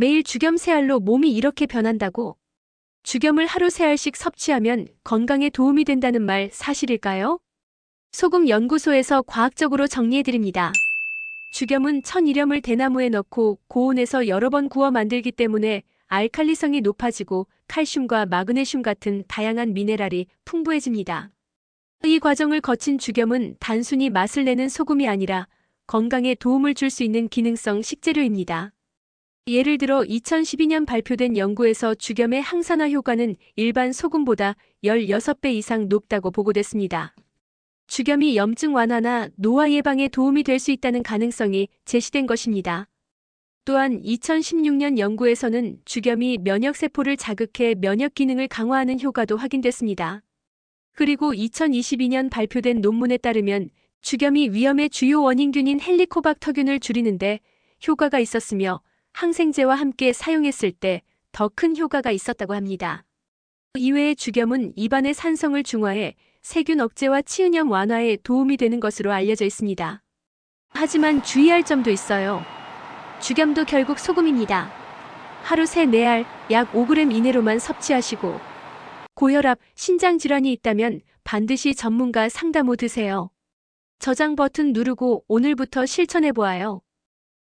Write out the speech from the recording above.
매일 죽염 세알로 몸이 이렇게 변한다고? 죽염을 하루 세 알씩 섭취하면 건강에 도움이 된다는 말 사실일까요? 소금 연구소에서 과학적으로 정리해드립니다. 죽염은 천일염을 대나무에 넣고 고온에서 여러 번 구워 만들기 때문에 알칼리성이 높아지고 칼슘과 마그네슘 같은 다양한 미네랄이 풍부해집니다. 이 과정을 거친 죽염은 단순히 맛을 내는 소금이 아니라 건강에 도움을 줄 수 있는 기능성 식재료입니다. 예를 들어 2012년 발표된 연구에서 죽염의 항산화 효과는 일반 소금보다 16배 이상 높다고 보고됐습니다. 죽염이 염증 완화나 노화 예방에 도움이 될 수 있다는 가능성이 제시된 것입니다. 또한 2016년 연구에서는 죽염이 면역세포를 자극해 면역 기능을 강화하는 효과도 확인됐습니다. 그리고 2022년 발표된 논문에 따르면 죽염이 위험의 주요 원인균인 헬리코박터균을 줄이는데 효과가 있었으며 항생제와 함께 사용했을 때 더 큰 효과가 있었다고 합니다. 이외에 죽염은 입안의 산성을 중화해 세균 억제와 치은염 완화에 도움이 되는 것으로 알려져 있습니다. 하지만 주의할 점도 있어요. 죽염도 결국 소금입니다. 하루 3, 4알, 약 5g 이내로만 섭취하시고 고혈압, 신장 질환이 있다면 반드시 전문가 상담 후 드세요. 저장 버튼 누르고 오늘부터 실천해 보아요.